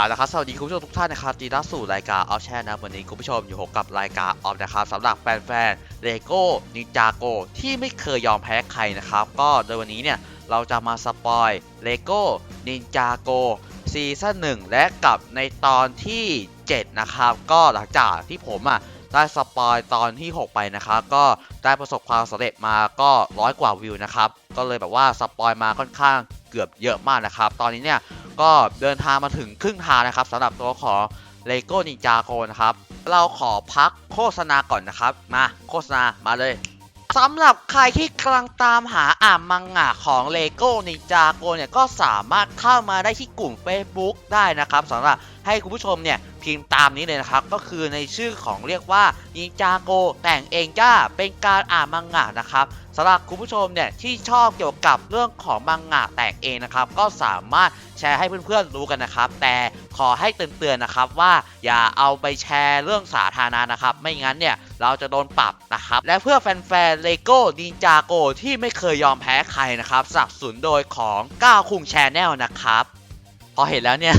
อ่านะครับสวัสดีคุณผู้ชมทุกท่านนะครับตีรับสู่รายการออฟแชร์นะวันนี้คุณผู้ชมอยู่กับรายการออฟนะครับสำหรับแฟนๆเลโก้นินจาโกที่ไม่เคยยอมแพ้ใครนะครับ ก็โดยวันนี้เนี่ยเราจะมาสปอยเลโก้นินจาโกซีซั่นหนึ่งและกับในตอนที่ 7 นะครับ ก็หลังจากที่ผมอะได้สปอยตอนที่ 6 ไปนะครับ ก็ได้ประสบความสำเร็จมาก็ร้อยกว่าวิวนะครับ ก็เลยแบบว่าสปอยมาค่อนข้าง เกือบเยอะมากนะครับ ตอนนี้เนี่ยก็เดินทางมาถึงครึ่งทางนะครับสำหรับตัวของ LEGO Ninja Go นะครับ เราขอพักโฆษณาก่อนนะครับ มาโฆษณามาเลยสำหรับใครที่กำลังตามหาอ่านมังงะของ LEGO Ninja Go เนี่ยก็สามารถเข้ามาได้ที่กลุ่ม Facebook ได้นะครับสำหรับให้คุณผู้ชมเนี่ยพิมพ์ตามนี้เลยนะครับ ก็คือในชื่อของเรียกว่า Ninja Go แต่งเองจ้าเป็นการอ่านมังงะนะครับำหรับคุณผู้ชมเนี่ยที่ชอบเกี่ยวกับเรื่องของมังงะแต่งเองนะครับ ก็สามารถแชร์ให้เพื่อนๆรู้กันนะครับ แต่ขอให้เตือนๆนะครับว่าอย่าเอาไปแชร์เรื่องสาธารณะนะครับ ไม่งั้นเนี่ยเราจะโดนปรับนะครับ และเพื่อแฟนๆเลโก้ดินจาโกที่ไม่เคยยอมแพ้ใครนะครับสนับสนุนโดยของก้าวคุงแชนแนลนะครับพอเห็นแล้วเนี่ย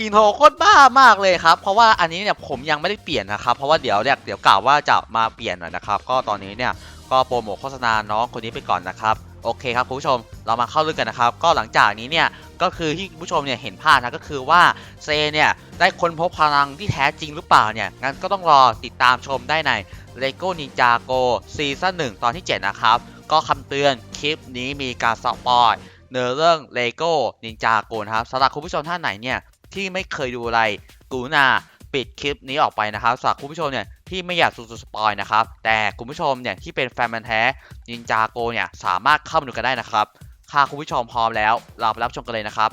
อินโทรโคตรบ้ามากเลยครับ เพราะว่าอันนี้เนี่ยผมยังไม่ได้เปลี่ยนนะครับ เพราะว่าเดี๋ยวเนี่ยเดี๋ยวกล่าวว่าจะมาเปลี่ยนหน่อยนะครับ ก็ตอนนี้เนี่ย ก็โปรโมทโฆษณาน้องคนนี้ไปก่อนนะครับ โอเคครับคุณผู้ชมเรามาเข้าเรื่องกันนะครับ ก็หลังจากนี้เนี่ยก็คือที่คุณผู้ชมเนี่ยเห็นภาพนะก็คือว่าเซเนี่ยได้ค้นพบพลังที่แท้จริงหรือเปล่าเนี่ยงั้นก็ต้องรอติดตามชมได้ใน LEGO Ninja Go ซีซั่น1ตอนที่ 7 นะครับ ก็คำเตือนคลิปนี้มีการสปอยเนื้อเรื่อง LEGO Ninja Go นะครับสำหรับคุณผู้ชมท่านไหนเนี่ยที่ไม่เคยดูอะไรกรุณาปิดคลิปนี้ออกไปนะครับสำหรับคุณผู้ชมเนี่ย ที่ไม่อยากสูสปอยนะครับ แต่คุณผู้ชมเนี่ยที่เป็นแฟนมันแท้นินจาโกเนี่ยสามารถเข้ามาดูกันได้นะครับถ้าคุณผู้ชมพร้อมแล้ว เราไปรับชมกันเลยนะครับ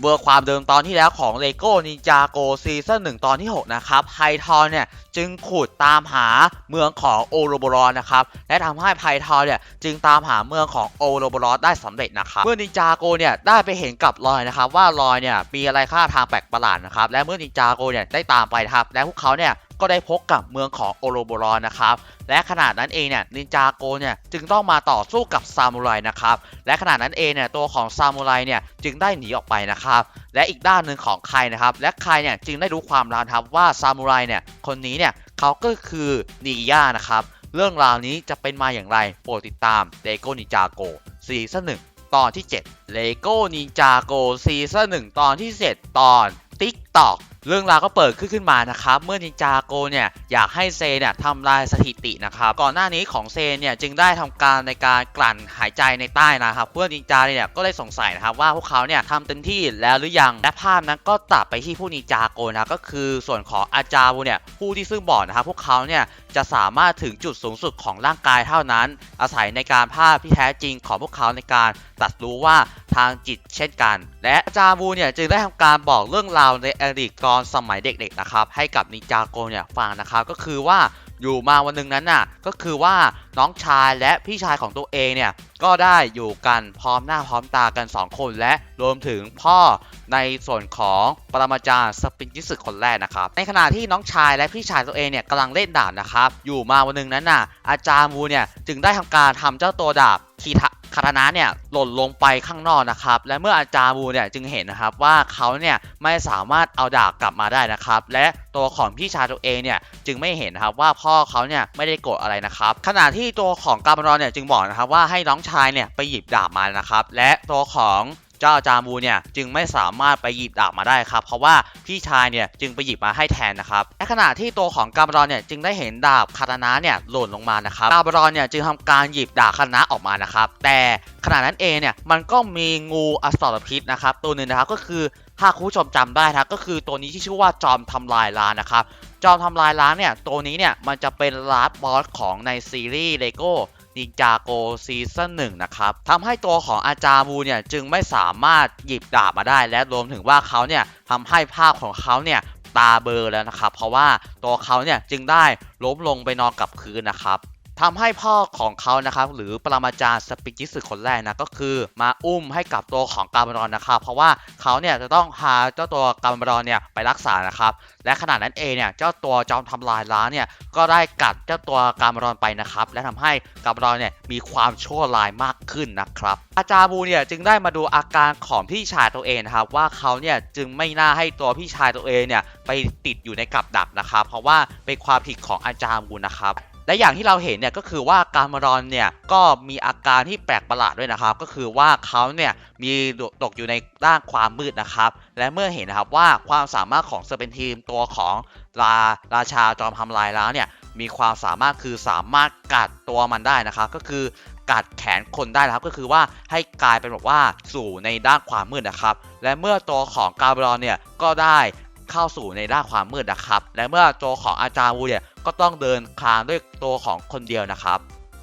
เบอร์ความเดิมตอนที่แล้วของ LEGO Ninja Go ซีซั่น1ตอนที่ 6 นะครับไฮทอนเนี่ย จึงขุดตามหาเมืองของโอโรบรอนนะครับและทำให้ไพทอเนี่ยจึงตามหาเมืองของโอโรบรอนได้สำเร็จนะครับเมื่อนินจาโกเนี่ยได้ไปเห็นกับรอยนะครับว่ารอยเนี่ยมีอะไรค่าทางแปลกประหลาดนะครับและเมื่อนินจาโกเนี่ยได้ตามไปครับและพวกเขาเนี่ยก็ได้พบกับเมืองของโอโรบรอนนะครับและขนาดนั้นเองเนี่ยนินจาโกเนี่ยจึงต้องมาต่อสู้กับซามูไรนะครับและขนาดนั้นเองเนี่ยตัวของซามูไรเนี่ยจึงได้หนีออกไปนะครับ และอีกด้านหนึ่งของใครนะครับ และใครเนี่ยจึงได้รู้ความราวครับว่าซามูไรเนี่ยคนนี้เนี่ยเขาก็คือนีย่านะครับ เรื่องราวนี้จะเป็นมาอย่างไรโปรดติดตามเลโกนิจากโกซีซั่นหนึ่งตอนที่7 LEGO Ninja Go ซีซั่น1ตอนที่ 7 ตอน TikTok เรื่องราวก็เปิดขึ้นขึ้นมานะครับ เมื่อนินจาโกเนี่ยอยากให้เซเนี่ยทำลายสถิตินะครับ ก่อนหน้านี้ของเซเนี่ยจึงได้ทำการในการกลั่นหายใจในใต้นะครับ เพื่อนินจาเนี่ยก็เลยสงสัยนะครับว่าพวกเขาเนี่ยทำเต็มที่แล้วหรือยัง และภาพนั้นก็ตัดไปที่ผู้นินจาโกนะ ก็คือส่วนของอาจารย์เนี่ยผู้ที่ซึ่งบอกนะครับพวกเขาเนี่ย จะสามารถถึงจุดสูงสุดของร่างกายเท่านั้น อาศัยในการภาพที่แท้จริงของพวกเขาในการตัดรู้ว่าทางจิตเช่นกัน และอาจารย์วูเนี่ยจึงได้ทำการบอกเรื่องราวในอดีตตอนสมัยเด็กๆนะครับให้กับนินจาโกเนี่ยฟังนะครับก็คือว่า อยู่มาวันหนึ่งนั้นน่ะ ก็คือว่าน้องชายและพี่ชายของตัวเองเนี่ย ก็ได้อยู่กันพร้อมหน้าพร้อมตากัน 2 คนและรวมถึงพ่อในส่วนของปรมาจารย์สปินจิสึคนแรกนะครับ ในขณะที่น้องชายและพี่ชายตัวเองเนี่ยกำลังเล่นดาบนะครับ อยู่มาวันหนึ่งนั้นน่ะ อาจารย์มูเนี่ยจึงได้ทำการทำเจ้าตัวดาบคีทะ คาตานะเนี่ยหล่นลงไปข้างนอกนะครับ และเมื่ออาจารย์บูเนี่ยจึงเห็นนะครับว่าเขาเนี่ยไม่สามารถเอาดาบกลับมาได้นะครับ และตัวของพี่ชายตัวเองเนี่ยจึงไม่เห็นนะครับว่าพ่อเขาเนี่ยไม่ได้โกรธอะไรนะครับ ขณะที่ตัวของกามรอนเนี่ยจึงบอกนะครับว่าให้น้องชายเนี่ยไปหยิบดาบมานะครับ และตัวของ จ้าจารย์บูเนี่ยจึงไม่สามารถไปหยิบดาบมาได้ครับ เพราะว่าพี่ชายเนี่ยจึงไปหยิบมาให้แทนนะครับและขณะที่ตัวของกามรอนเนี่ยจึงได้เห็นดาบคาตานะเนี่ยหล่นลงมานะครับกามรอนเนี่ยจึงทำการหยิบดาบคาตานะออกมานะครับ แต่ขณะนั้นเองเนี่ยมันก็มีงูอสรพิษนะครับ ตัวหนึ่งนะครับก็คือถ้าคุณผู้ชมจำได้นะครับก็คือตัวนี้ที่ชื่อว่าจอมทำลายล้านนะครับจอมทำลายล้างเนี่ยตัวนี้เนี่ยมันจะเป็นลาสบอสของในซีรีส์เลโก้ นินจาโกซีซั่นหนึ่งนะครับทำให้ตัวของอาจารย์บูเนี่ยจึงไม่สามารถหยิบดาบมาได้ และรวมถึงว่าเขาเนี่ยทำให้ภาพของเขาเนี่ยตาเบลอแล้วนะครับ เพราะว่าตัวเขาเนี่ยจึงได้ล้มลงไปนอนกับพื้นนะครับ ทำให้พ่อของเขานะครับ หรือปรมาจารย์สปิจิสึคนแรกนะก็คือมาอุ้มให้กับตัวของกามารอนนะครับ เพราะว่าเขาเนี่ยจะต้องพาเจ้าตัวกามารอนเนี่ยไปรักษานะครับ และขณะนั้นเองเนี่ยเจ้าตัวจอมทำลายล้างเนี่ยก็ได้กัดเจ้าตัวกามารอนไปนะครับ และทำให้กามารอนเนี่ยมีความชั่วร้ายมากขึ้นนะครับ อาจารย์บูเนี่ยจึงได้มาดูอาการของพี่ชายตัวเองนะครับ ว่าเขาเนี่ยจึงไม่น่าให้ตัวพี่ชายตัวเองเนี่ยไปติดอยู่ในกับดักนะครับ เพราะว่าเป็นความผิดของอาจารย์บูนะครับ และอย่างที่เราเห็นเนี่ยก็คือว่าการมารอนเนี่ยก็มีอาการที่แปลกประหลาดด้วยนะครับ ก็คือว่าเขาเนี่ยมีตกอยู่ในด้านความมืดนะครับ และเมื่อเห็นนะครับว่าความสามารถของเซอร์เปนทีมตัวของราราชาจอมทำลายแล้างเนี่ยมีความสามารถคือสามารถกัดตัวมันได้นะครับ ก็คือกัดแขนคนได้นะครับ ก็คือว่าให้กลายเป็นแบบว่าสู่ในด้านความมืดนะครับ และเมื่อตัวของกาบรอนเนี่ยก็ได้ เข้าสู่ในด้านความมืดนะครับ และเมื่อตัวของอาจารย์วูเนี่ยก็ต้องเดินคลานด้วยตัวของคนเดียวนะครับ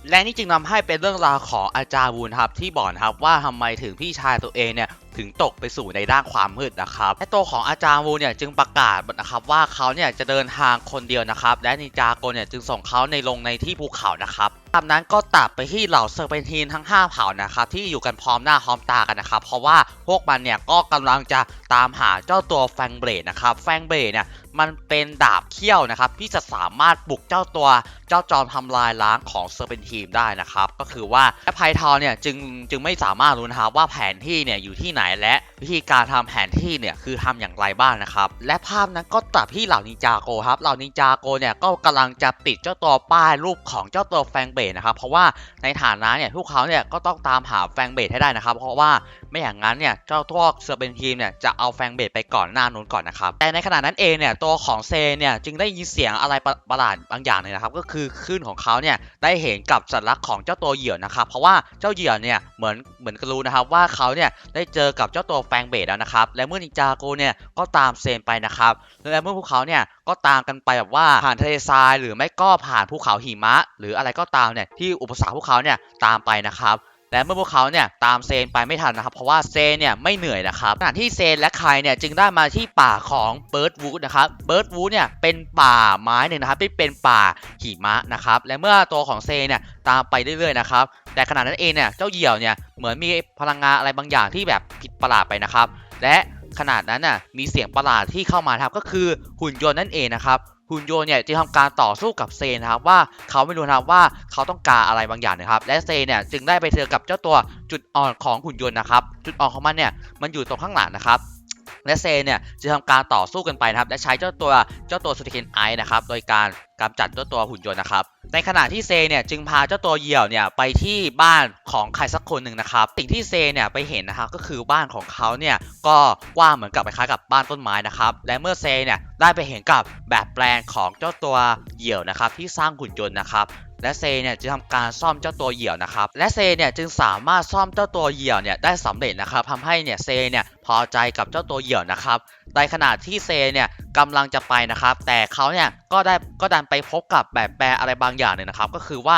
และนี่จึงนำให้เป็นเรื่องราวของอาจารย์วูนครับที่บอกนะครับว่าทำไมถึงพี่ชายตัวเองเนี่ยถึงตกไปสู่ในด้านความมืดนะครับและตัวของอาจารย์วูเนี่ยจึงประกาศนะครับว่าเขาเนี่ยจะเดินทางคนเดียวนะครับ และนินจาโกเนี่ยจึงส่งเขาในลงในที่ภูเขานะครับตามนั้นก็ตัดไปที่เหล่าเซอร์เปนทีนทั้ง 5 เผ่านะครับที่อยู่กันพร้อมหน้าพร้อมตากันนะครับ เพราะว่าพวกมันเนี่ยก็กำลังจะตามหาเจ้าตัวแฟงเบรดนะครับแฟงเบรดเนี่ยมันเป็นดาบเขี้ยวนะครับที่จะสามารถบุกเจ้าตัวเจ้าจอมทำลายล้างของเซอร์เปนทีมได้นะครับ ก็คือว่าไพทอเนี่ยจึงจึงไม่สามารถรู้นะครับว่าแผนที่เนี่ยอยู่ที่ไหนและวิธีการทำแผนที่เนี่ยคือทำอย่างไรบ้างนะครับ และภาพนั้นก็ตัดที่เหล่านินจาโกครับเหล่านินจาโกเนี่ยก็กำลังจะติดเจ้าตัวป้ายรูปของเจ้าตัวแฟงเบดนะครับเพราะว่าในฐานะเนี่ยพวกเขาเนี่ยก็ต้องตามหาแฟงเบดให้ได้นะครับ เพราะว่า ไม่อย่างนั้นเนี่ยเจ้าตัวเซอร์เบนทีมเนี่ยจะเอาแฟงเบดไปก่อนหน้านู้นก่อนนะครับแต่ในขณะนั้นเองเนี่ยตัวของเซเนี่ยจึงได้ยินเสียงอะไรประประหลาดบางอย่างเลยนะครับก็คือคลื่นของเขาเนี่ยได้เห็นกับสัญลักษณ์ของเจ้าตัวเหยี่ยวนะครับเพราะว่าเจ้าเหยี่ยวเนี่ยเหมือนเหมือนกรู้นะครับว่าเขาเนี่ยได้เจอกับเจ้าตัวแฟงเบดแล้วนะครับและเมื่อนินจาโกเนี่ยก็ตามเซนไปนะครับและเมื่อพวกเขาเนี่ยก็ตามกันไปแบบว่าผ่านทะเลทราย หรือไม่ก็ผ่านภูเขาหิมะ หรืออะไรก็ตามเนี่ยที่อุปสรรคพวกเขาเนี่ยตามไปนะครับ และเมื่อพวกเขาเนี่ยตามเซนไปไม่ทันนะครับ เพราะว่าเซนเนี่ยไม่เหนื่อยนะครับขณะที่เซนและใครเนี่ยจึงได้มาที่ป่าของเบิร์ดวูดนะครับเบิร์ดวูดเนี่ยเป็นป่าไม้หนึ่งนะครับที่เป็นป่าหิมะนะครับและเมื่อตัวของเซนเนี่ยตามไปเรื่อยๆนะครับแต่ขณะนั้นเองเนี่ยเจ้าเหยี่ยวเนี่ยเหมือนมีพลังงานอะไรบางอย่างที่แบบผิดประหลาดไปนะครับ และขนาดนั้นน่ะมีเสียงประหลาดที่เข้ามาครับก็คือหุ่นยนต์นั่นเองนะครับ หุ่นยนต์เนี่ยจึงทำการต่อสู้กับเซนนะครับว่าเขาไม่รู้นะครับว่าเขาต้องการอะไรบางอย่างนะครับ และเซนเนี่ยจึงได้ไปเจอกับเจ้าตัวจุดอ่อนของหุ่นยนต์นะครับจุดอ่อนของมันเนี่ยมันอยู่ตรงข้างหลังนะครับและเซนเนี่ยจะทำการต่อสู้กันไปนะครับและใช้เจ้าตัวเจ้าตัวสุติเคนไอนะครับโดยการ กำจัดเจ้าตัวหุ่นยนต์นะครับ ในขณะที่เซเนี่ยจึงพาเจ้าตัวเหยี่ยวเนี่ยไปที่บ้านของใครสักคนหนึ่งนะครับ สิ่งที่เซเนี่ยไปเห็นนะครับก็คือบ้านของเขาเนี่ยก็กว้างเหมือนกับคล้ายกับบ้านต้นไม้นะครับ และเมื่อเซเนี่ยได้ไปเห็นกับแบบแปลงของเจ้าตัวเหยี่ยวนะครับที่สร้างหุ่นยนต์นะครับและเซเนี่ยจะทำการซ่อมเจ้าตัวเหยี่ยวนะครับ และเซเนี่ยจึงสามารถซ่อมเจ้าตัวเหยี่ยวเนี่ยได้สำเร็จนะครับทำให้เนี่ยเซเนี่ยพอใจกับเจ้าตัวเหยี่ยวนะครับในขณะที่เซเนี่ยกำลังจะไปนะครับ แต่เขาเนี่ยก็ได้ก็ดันไปพบกับแบบแปลอะไรบางอย่างเนี่ยนะครับ ก็คือว่า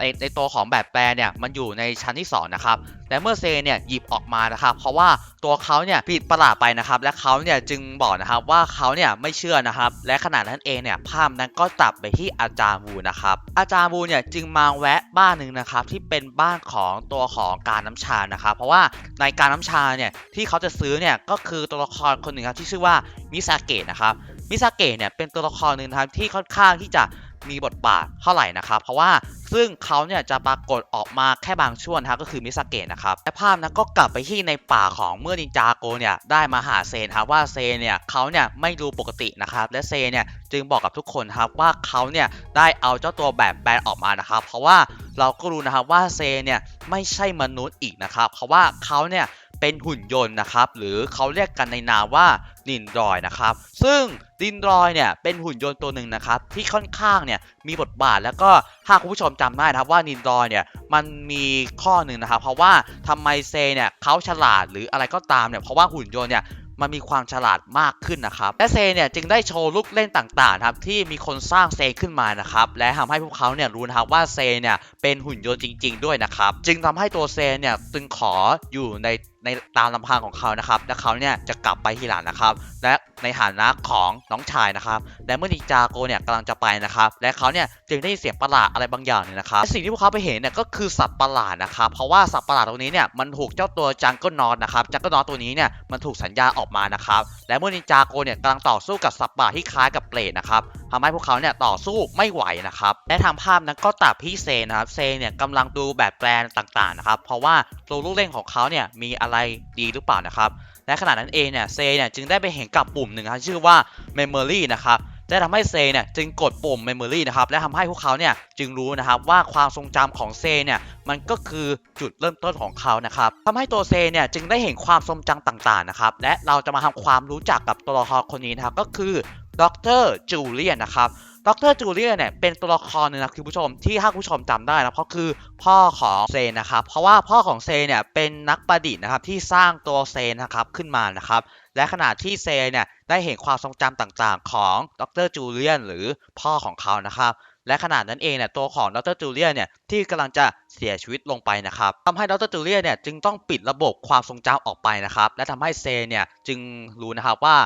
ในในตัวของแบบแปลเนี่ยมันอยู่ในชั้นที่สองนะครับและเมื่อเซเนี่ยหยิบออกมานะครับ เพราะว่าตัวเขาเนี่ยผิดประหลาดไปนะครับ และเขาเนี่ยจึงบอกนะครับว่าเขาเนี่ยไม่เชื่อนะครับ และขณะนั้นเองเนี่ยภาพนั้นก็ตัดไปที่อาจารย์วูนะครับ อาจารย์วูเนี่ยจึงมาแวะบ้านหนึ่งนะครับที่เป็นบ้านของตัวของการน้ำชานะครับ เพราะว่าในการน้ำชาเนี่ยที่เขาจะซื้อเนี่ยก็คือตัวละครคนหนึ่งครับที่ชื่อว่ามิซาเกะนะครับมิซาเกะเนี่ยเป็นตัวละครหนึ่งนะครับที่ค่อนข้างที่จะมีบทบาทเท่าไหร่นะครับ เพราะว่า ซึ่งเขาเนี่ยจะปรากฏออกมาแค่บางช่วงนะครับก็คือมิซาเกะนะครับและภาพนั้นก็กลับไปที่ในป่าของเมื่อนินจาโกเนี่ยได้มาหาเซนครับว่าเซนเนี่ยเขาเนี่ยไม่ดูปกตินะครับและเซนเนี่ยจึงบอกกับทุกคนครับว่าเขาเนี่ยได้เอาเจ้าตัวแบบแบนออกมานะครับเพราะว่าเราก็รู้นะครับว่าเซนเนี่ยไม่ใช่มนุษย์อีกนะครับเพราะว่าเขาเนี่ย เป็นหุ่นยนต์นะครับ หรือเขาเรียกกันในนามว่าดินรอยนะครับ ซึ่งดินรอยเนี่ยเป็นหุ่นยนต์ตัวหนึ่งนะครับ ที่ค่อนข้างเนี่ยมีบทบาทแล้วก็ถ้าคุณผู้ชมจำได้นะครับว่าดินรอยเนี่ยมันมีข้อหนึ่งนะครับ เพราะว่าทำไมเซเนี่ยเขาฉลาดหรืออะไรก็ตามเนี่ยเพราะว่าหุ่นยนต์เนี่ยมันมีความฉลาดมากขึ้นนะครับและเซเนี่ยจึงได้โชว์ลูกเล่นต่างๆครับที่มีคนสร้างเซขึ้นมานะครับและทำให้พวกเขาเนี่ยรู้นะครับว่าเซเนี่ยเป็นหุ่นยนต์จริง ๆ ด้วยนะครับจึงทำให้ตัวเซเนี่ยจึงขออยู่ใน ในตามลำพังของเขานะครับและเขาเนี่ยจะกลับไปทีหลังนะครับ และในฐานะของน้องชายนะครับและเมื่อนินจาโกเนี่ยกำลังจะไปนะครับ และเขาเนี่ยจึงได้ยินเสียงประหลาดอะไรบางอย่างเนี่ยนะครับสิ่งที่พวกเขาไปเห็นเนี่ยก็คือสัตว์ประหลาดนะครับเพราะว่าสัตว์ประหลาดตัวนี้เนี่ยมันถูกเจ้าตัวจังก็นอนนะครับจังก็นอนตัวนี้เนี่ยมันถูกสัญญาออกมานะครับและเมื่อนินจาโกเนี่ยกำลังต่อสู้กับสัตว์ประหลาดที่คล้ายกับเปรตนะครับ ทำให้พวกเขาเนี่ยต่อสู้ไม่ไหวนะครับและทางภาพนั้นก็ตัดพี่เซนนะครับเซนเนี่ยกำลังดูแบบแปลนต่างๆนะครับเพราะว่าตัวลูกเล่นของเขาเนี่ยมีอะไรดีหรือเปล่านะครับและขณะนั้นเองเนี่ยเซเนี่ยจึงได้ไปเห็นกับปุ่มหนึ่งครับชื่อว่า Memory นะครับได้ทำให้เซเนี่ยจึงกดปุ่ม Memory นะครับและทำให้พวกเขาเนี่ยจึงรู้นะครับว่าความทรงจำของเซเนี่ยมันก็คือจุดเริ่มต้นของเขานะครับทำให้ตัวเซเนี่ยจึงได้เห็นความทรงจำต่างๆนะครับและเราจะมาทำความรู้จักกับตัวละครคนนี้นะครับก็คือ ดรจูเลียนนะครับดรจูเลียนเนี่ยเป็นตัวละครนึงนะคุณผู้ชมที่ถ้าคุณผู้ชมจำได้นะเพราะคือพ่อของเซนนะครับ เพราะว่าพ่อของเซนเนี่ยเป็นนักประดิษฐ์นะครับที่สร้างตัวเซนนะครับขึ้นมานะครับและขณะที่เซนเนี่ยได้เห็นความทรงจำต่างๆ ของดรจูเลียนหรือพ่อของเขานะครับและขนาดนั้นเองเนี่ยตัวของดรจูเลียนเนี่ยที่กำลังจะเสียชีวิตลงไปนะครับทำให้ดรจูเลียนเนี่ยจึงต้องปิดระบบความทรงจำออกไปนะครับและทำให้เซนเนี่ยจึงรู้นะครับว่า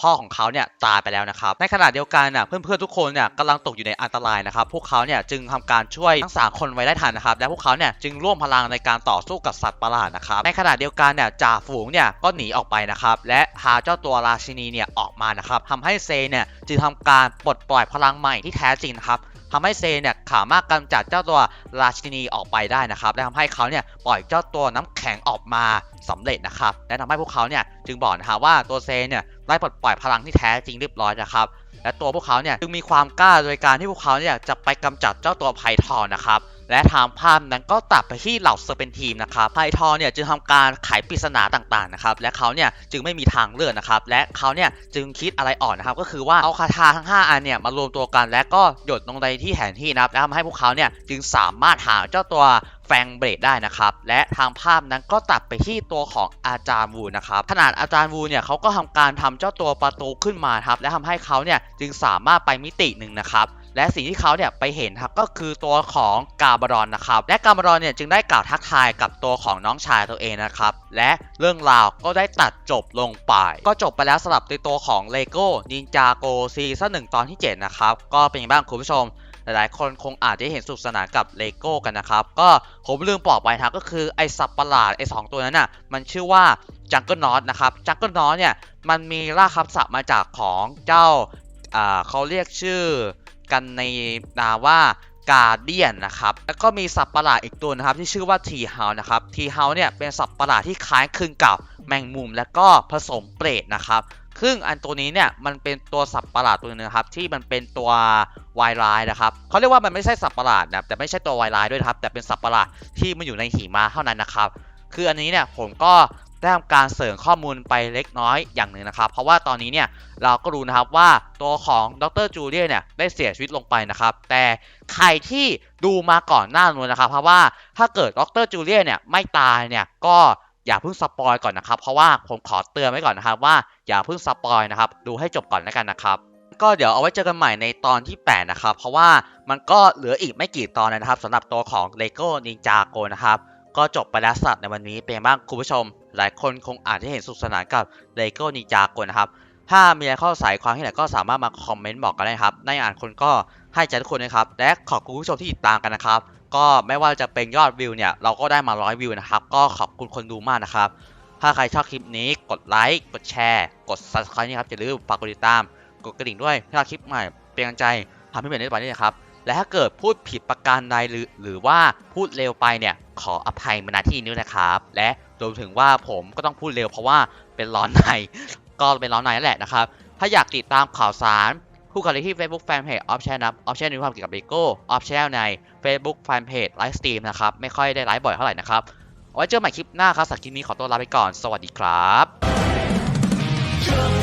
พ่อของเขาเนี่ยตายไปแล้วนะครับในขณะเดียวกันน่ะเพื่อนๆทุกคนเนี่ยกำลังตกอยู่ในอันตรายนะครับพวกเขาเนี่ยจึงทำการช่วยทั้งสามคนไว้ได้ทันนะครับและพวกเขาเนี่ยจึงร่วมพลังในการต่อสู้กับสัตว์ประหลาดนะครับในขณะเดียวกันเนี่ยจ่าฝูงเนี่ยก็หนีออกไปนะครับและพาเจ้าตัวราชินีเนี่ยออกมานะครับทำให้เซเนี่ยจึงทำการปลดปล่อยพลังใหม่ที่แท้จริงนะครับทำให้เซเนี่ยสามารถกำจัดเจ้าตัวราชินีออกไปได้นะครับและทำให้เขาเนี่ยปล่อยเจ้าตัวน้ำแข็งออกมาสำเร็จนะครับและทำให้พวกเขาเนี่ยจึงบอกนะครับว่าตัวเซเนี่ย ได้ปลดปล่อยพลังที่แท้จริงเรียบร้อยนะครับ และตัวพวกเขาเนี่ยจึงมีความกล้าโดยการที่พวกเขาเนี่ยจะไปกำจัดเจ้าตัวไพทอนนะครับและทางภาพนั้นก็ตัดไปที่เหล่าเซอร์เปนทีมนะครับไพทอนเนี่ยจึงทำการไขปริศนาต่างๆนะครับและเขาเนี่ยจึงไม่มีทางเลือกนะครับและเขาเนี่ยจึงคิดอะไรออกนะครับก็คือว่าเอาคาถาทั้ง 5 อันเนี่ยมารวมตัวกัน และก็หยดลงในที่แผนที่นะครับและทำให้พวกเขาเนี่ยจึงสามารถหาเจ้าตัว ฟงเบรดได้นะครับ และทางภาพนั้นก็ตัดไปที่ตัวของอาจารย์วูนะครับขนาดอาจารย์วูเนี่ยเขาก็ทำการทำเจ้าตัวประตูขึ้นมาครับและทำให้เขาเนี่ยจึงสามารถไปมิติหนึ่งนะครับและสิ่งที่เขาเนี่ยไปเห็นครับก็คือตัวของกาบารอนนะครับ และกาบารอนเนี่ยจึงได้กล่าวทักทายกับตัวของน้องชายตัวเองนะครับ และเรื่องราวก็ได้ตัดจบลงไป ก็จบไปแล้วสำหรับในตัวของ LEGO Ninjago ซีซั่นหนึ่งตอนที่ 7 นะครับ ก็เป็นยังไงบ้างคุณผู้ชม หลายๆ คนคงอาจจะเห็นสนุกสนานกับเลโก้กันนะครับ ก็ผมลืมบอกไปนะก็คือไอสัตว์ประหลาดไอสองตัวนั้นน่ะมันชื่อว่าจังเกิลนอตนะครับจังเกิลนอตเนี่ยมันมีรากคำศัพท์มาจากของเจ้าอ่าเขาเรียกชื่อกันในนามว่ากาเดียนนะครับ แล้วก็มีสัตว์ประหลาดอีกตัวนะครับที่ชื่อว่าทีเฮานะครับทีเฮาเนี่ยเป็นสัตว์ประหลาดที่คล้ายคลึงกับแมงมุม และก็ผสมเปรตนะครับ ซึ่งอันตัวนี้เนี่ยมันเป็นตัวสัตว์ประหลาดตัวหนึงนะครับที่มันเป็นตัววายร้ายนะครับเขาเรียกว่ามันไม่ใช่สัตว์ประหลาดนะแต่ไม่ใช่ตัววายร้ายด้วยครับ แต่เป็นสัตว์ประหลาดที่มันอยู่ในหิมะเท่านั้นนะครับ คืออันนี้เนี่ยผมก็ได้ทำการเสริมข้อมูลไปเล็กน้อยอย่างหนึ่งนะครับ เพราะว่าตอนนี้เนี่ยเราก็รู้นะครับว่าตัวของดรจูเลียเนี่ยได้เสียชีวิตลงไปนะครับ แต่ใครที่ดูมาก่อนหน้านู้นนะครับ เพราะว่าถ้าเกิดดรจูเลียเนี่ยไม่ตายเนี่ยก็ อย่าเพิ่งสปอยก่อนนะครับ เพราะว่าผมขอเตือนไว้ก่อนนะครับว่าอย่าเพิ่งสปอยนะครับ ดูให้จบก่อนแล้วกันนะครับ ก็เดี๋ยวเอาไว้เจอกันใหม่ในตอนที่ 8 นะครับ เพราะว่ามันก็เหลืออีกไม่กี่ตอนนะครับสำหรับตัวของ LEGO Ninjago นะครับ ก็จบไปแล้วสำหรับในวันนี้เป็นบ้างคุณผู้ชม หลายคนคงอาจจะเห็นสุขสนานกับ LEGO Ninjago นะครับถ้ามีอะไรข้อสายความที่ไหนก็สามารถมาคอมเมนต์บอกกันได้ครับในอ่านคนก็ให้ใจทุกคนนะครับ และขอบคุณผู้ชมที่ติดตามกันนะครับ ก็ไม่ว่าจะเป็นยอดวิวเนี่ย เราก็ได้มาร้อยวิวนะครับ ก็ขอบคุณคนดูมากนะครับ ถ้าใครชอบคลิปนี้กดไลค์ กดแชร์ กด subscribe นี่ครับอย่าลืมฝากกดติดตาม กดกระดิ่งด้วยถ้าคลิปใหม่เป็นกำลังใจทำให้เป็นได้ต่อไปนี่นะครับ และถ้าเกิดพูดผิดประการใดหรือหรือว่าพูดเร็วไปเนี่ยขออภัยมาณที่นี้นะครับ และรวมถึงว่าผมก็ต้องพูดเร็วเพราะว่าเป็นร้อนใน ก็เป็นร้อนในนั่นแหละนะครับ ถ้าอยากติดตามข่าวสาร คู่กันเลยที่ Facebook Fanpage Option นะครับ Option ในความเกี่ยวกับ Lego Option ใน Facebook Fanpage Live Stream นะครับไม่ค่อยได้ไลฟ์บ่อยเท่าไหร่นะครับไว้เจอใหม่คลิปหน้าครับสักคลิปนี้ขอตัวลาไปก่อน สวัสดีครับ Come